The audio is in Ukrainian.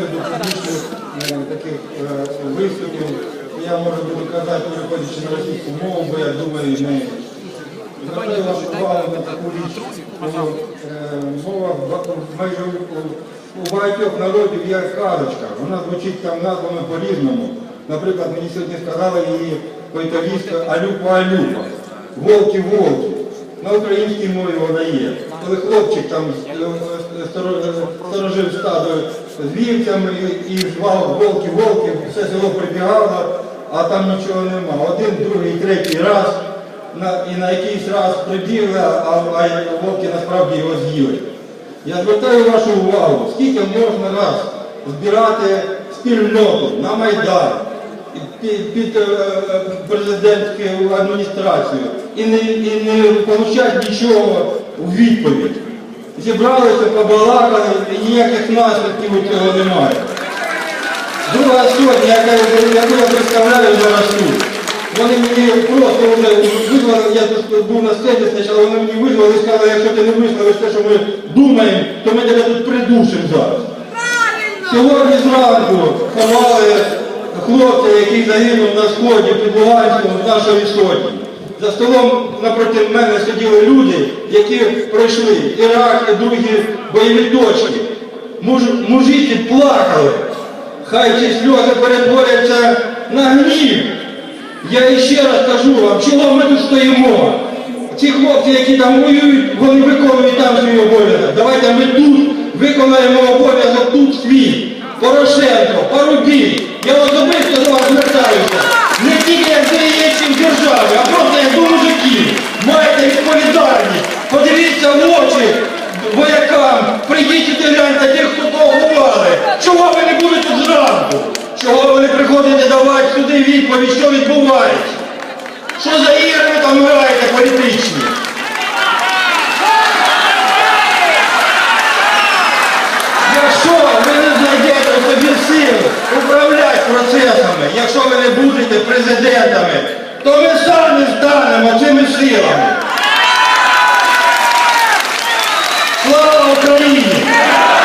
до публічних таких е, виступів. Я можу казати, переходячи на російську мову, бо я думаю, ми вашу увагу на таку річ. е, Мова майже у- багатьох народів є казочка. Вона звучить там назвами по-різному. Наприклад, мені сьогодні сказали її по-італійськи алюпа-алюпа. Волки-волки. На українській мові вона є. Коли хлопчик там е, сторо- сторожив стадо з вівцями і, і волки-волки, все село прибігало, а там нічого нема. Один, другий, третій раз. На, і на якийсь раз прибігли, а, а вовки насправді його з'їли. Я звертаю вашу увагу, скільки можна раз збирати спільноту на Майдан під, під е, е, президентську адміністрацію і не, і не отримати нічого у відповідь. Зібралися, побалакали, і ніяких наслідків у цього немає. Друга сотня, яка, яку я представляю зараз тут, вони мені просто вже визвали, я тут був на сцені спочатку, вони мені визвали і сказали, якщо ти не висловиш те, що ми думаємо, то ми тебе тут придушимо зараз. Сьогодні зранку ховали хлопця, який загинув на сході під Луганськом в нашої сотні. За столом напроти мене сиділи люди, які пройшли Ірак і другі бойові точки. Муж, мужики плакали. Хай ці сльози перетворяться на гнів. Я іще раз кажу вам, чого ми тут стоїмо? Ці хлопці, які там воюють, вони виконують там свій обов'язок. Давайте ми тут виконаємо обов'язок тут свій. Порошенко, Парубій, я особисто до вас звертаюся. Подивіться воякам, прийдіть і гляньте тих, хто погубали. Чого ви не будете зранку? Чого ви не приходите давати сюди відповідь, що відбувається? Що за ігри ви там граєте політичні? Якщо ви не знайдете собі сили управляти процесами, якщо ви не будете президентами, то ми самі станемо цими силами. Ukraine!